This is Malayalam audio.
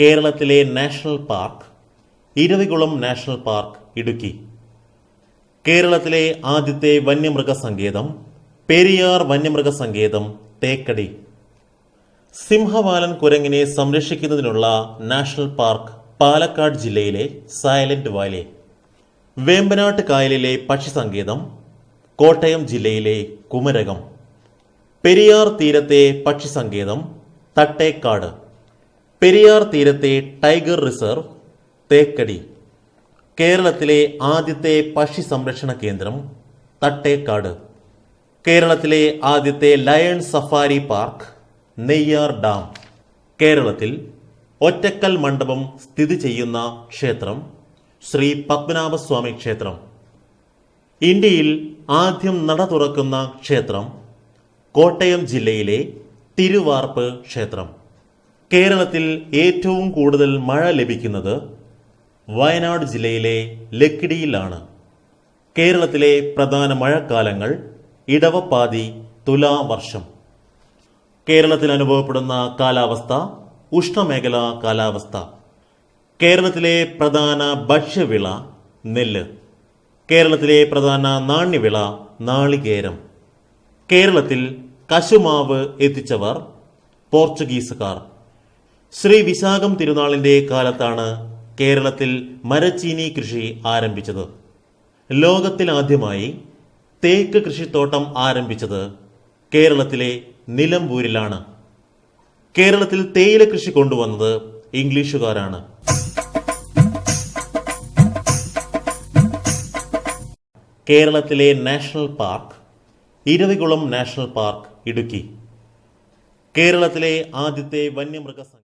കേരളത്തിലെ national park Eravikulam national park Idukki. കേരളത്തിലെ ആദ്യത്തെ വന്യമൃഗസങ്കേതം പെരിയാർ വന്യമൃഗസങ്കേതം തേക്കടി. സിംഹവാലൻ കുരങ്ങിനെ സംരക്ഷിക്കുന്നതിനുള്ള നാഷണൽ പാർക്ക് പാലക്കാട് ജില്ലയിലെ സൈലന്റ് വാലി. വേമ്പനാട്ട് കായലിലെ പക്ഷി സങ്കേതം കോട്ടയം ജില്ലയിലെ കുമരകം. പെരിയാർ തീരത്തെ പക്ഷി സങ്കേതം തട്ടേക്കാട്. പെരിയാർ തീരത്തെ ടൈഗർ റിസർവ് തേക്കടി കേരളത്തിലെ ആദ്യത്തെ പക്ഷി സംരക്ഷണ കേന്ദ്രം തട്ടേക്കാട് കേരളത്തിലെ ആദ്യത്തെ lion safari park Neyyar dam കേരളത്തിൽ ഒറ്റക്കൽ മണ്ഡപം സ്ഥിതി ചെയ്യുന്ന ക്ഷേത്രം ശ്രീ പത്മനാഭസ്വാമി ക്ഷേത്രം. ഇന്ത്യയിൽ ആദ്യം നട തുറക്കുന്ന ക്ഷേത്രം കോട്ടയം ജില്ലയിലെ തിരുവാർപ്പ് ക്ഷേത്രം. കേരളത്തിൽ ഏറ്റവും കൂടുതൽ മഴ ലഭിക്കുന്നത് വയനാട് ജില്ലയിലെ ലക്കിടിയിലാണ്. കേരളത്തിലെ പ്രധാന മഴക്കാലങ്ങൾ ഇടവപ്പാതി തുലാവർഷം കേരളത്തിൽ അനുഭവപ്പെടുന്ന കാലാവസ്ഥ ഉഷ്ണമേഖലാ കാലാവസ്ഥ. കേരളത്തിലെ പ്രധാന ഭക്ഷ്യവിള നെല്ല്. കേരളത്തിലെ പ്രധാന നാണ്യവിള നാളികേരം. കേരളത്തിൽ കശുമാവ് എത്തിച്ചവർ പോർച്ചുഗീസുകാർ. ശ്രീ വിശാഖം തിരുനാളിന്റെ കാലത്താണ് കേരളത്തിൽ മരച്ചീനി കൃഷി ആരംഭിച്ചത്. ലോകത്തിലാദ്യമായി തേക്ക് കൃഷിത്തോട്ടം ആരംഭിച്ചത് കേരളത്തിലെ നിലമ്പൂരിലാണ്. കേരളത്തിൽ തേയില കൃഷി കൊണ്ടുവന്നത് ഇംഗ്ലീഷുകാരാണ്. കേരളത്തിലെ national park Eravikulam national park Idukki. കേരളത്തിലെ ആദ്യത്തെ വന്യമൃഗ